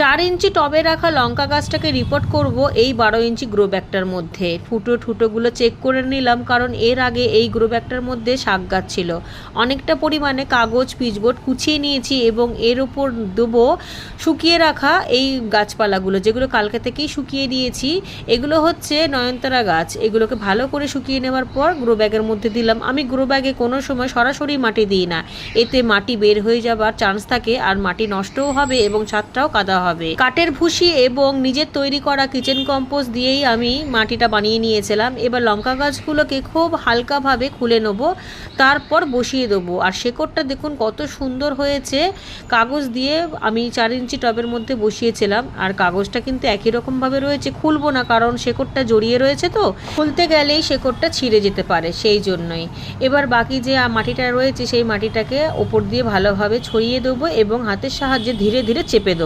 চার ইঞ্চি টবে রাখা লঙ্কা গাছটাকে রিপোর্ট করব এই বারো ইঞ্চি গ্রো ব্যাগটার মধ্যে। ফুটো ঠুটোগুলো চেক করে নিলাম, কারণ এর আগে এই গ্রো ব্যাগটার মধ্যে শাক গাছ ছিল। অনেকটা পরিমাণে কাগজ, পিচবোর্ড কুচিয়ে নিয়েছি এবং এর উপর দেবো শুকিয়ে রাখা এই গাছপালাগুলো, যেগুলো কালকে থেকেই শুকিয়ে দিয়েছি। এগুলো হচ্ছে নয়নতারা গাছ। এগুলোকে ভালো করে শুকিয়ে নেওয়ার পর গ্রো ব্যাগের মধ্যে দিলাম। আমি গ্রো ব্যাগে কোনো সময় সরাসরি মাটি দিই না। এতে মাটি বের হয়ে যাবার চান্স থাকে আর মাটি নষ্টও হবে এবং ছাদটাও কাদা হবে। কাঠের ভুসি এবং নিজের তৈরি করা কিচেন কম্পোস্ট দিয়েই আমি মাটিটা বানিয়ে নিয়েছিলাম। এবার লঙ্কা গাছগুলোকে খুব হালকাভাবে খুলে নেব, তারপর বসিয়ে দেবো। আর শেকড়টা দেখুন কত সুন্দর হয়েছে। কাগজ দিয়ে আমি চার ইঞ্চি টবের মধ্যে বসিয়েছিলাম। আর কাগজটা কিন্তু একই রকমভাবে রয়েছে। খুলবো না, কারণ শেকড়টা জড়িয়ে রয়েছে তো। খুলতে গেলেই শেকড়টা ছিঁড়ে যেতে পারে, সেই জন্যই। এবার বাকি যে মাটিটা রয়েছে, সেই মাটিটাকে ওপর দিয়ে ভালোভাবে ছড়িয়ে দেবো এবং হাতের সাহায্যে ধীরে ধীরে চেপে দেবো।